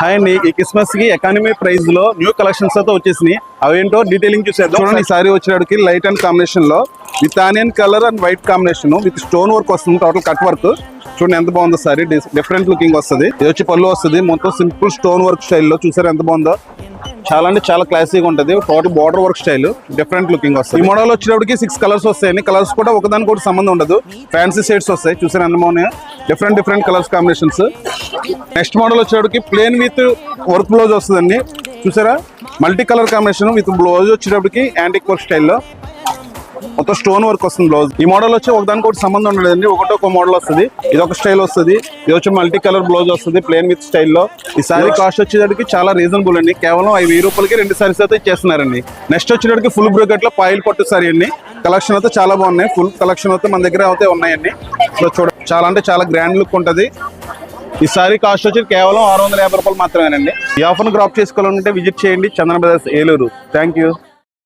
Hi అండి. ఈ క్రిస్మస్కి ఎకానమీ ప్రైస్లో న్యూ కలెక్షన్స్ అయితే వచ్చేసినాయి. అవేంటో డీటెయిలింగ్ చూసేద్దాం. చూడండి ఈ సారీ వచ్చేటికి లైట్ అండ్ కాంబినేషన్లో with onion colour and white combination with stone work వస్తుంది టోటల్ కట్ వర్క్ చూడండి ఎంత బాగుందో సారీ డిఫరెంట్ లుకింగ్ వస్తుంది. ఇది వచ్చి పళ్ళు వస్తుంది. మొత్తం సింపుల్ స్టోన్ వర్క్ స్టైల్లో చూసారు ఎంత బాగుందో? చాలా అంటే చాలా క్లాసీగా ఉంటుంది. Total border work style different looking వస్తుంది. ఈ మోడల్ వచ్చేటప్పటికి సిక్స్ కలర్స్ వస్తాయి కలర్స్ కూడా ఒకదానికి ఒకటి సంబంధం ఉండదు. ఫ్యాన్సీ షేడ్స్ వస్తాయి. చూసారు ఎంత బాగున్నాయి? Different different colours combinations next model వచ్చేటప్పటికి ప్లేన్ విత్ వర్క్ బ్లౌజ్ వస్తుందండి. చూసారా? Multi colour combination with blouse వచ్చేటప్పటికి యాంటిక్ వర్క్ స్టైల్లో మొత్తం స్టోన్ వర్క్ వస్తుంది బ్లౌజ్ ఈ మోడల్ వచ్చి ఒకదానికి ఒకటి సంబంధం ఉండదండి ఒకటి ఒక మోడల్ వస్తుంది. ఇది ఒక స్టైల్ వస్తుంది. ఇది వచ్చి మల్టీ కలర్ బ్లౌజ్ వస్తుంది ప్లేన్ విత్ స్టైల్లో ఈ సారీ కాస్ట్ వచ్చేటప్పటికి చాలా రీజనబుల్ అండి. కేవలం ఐదు వెయ్యి రూపాయలకి రెండు సారీస్ అయితే ఇచ్చేస్తున్నారండి నెక్స్ట్ వచ్చేటప్పటికి ఫుల్ బ్రోకెట్లో పాయిల్ పట్టు సారీ అండి. కలెక్షన్ అయితే చాలా బాగున్నాయి. ఫుల్ కలెక్షన్ అయితే మన దగ్గర అయితే ఉన్నాయండి. సో చూడ చాలా అంటే చాలా గ్రాండ్ లుక్ ఉంటుంది. ఈ సారీ కాస్ట్ వచ్చి కేవలం ఆరు వందల యాభై రూపాయలు మాత్రమేనండి. ఈ ఆఫర్ను గ్రాప్ చేసుకోవాలంటే విజిట్ చేయండి. చందన ఏలూరు. Thank you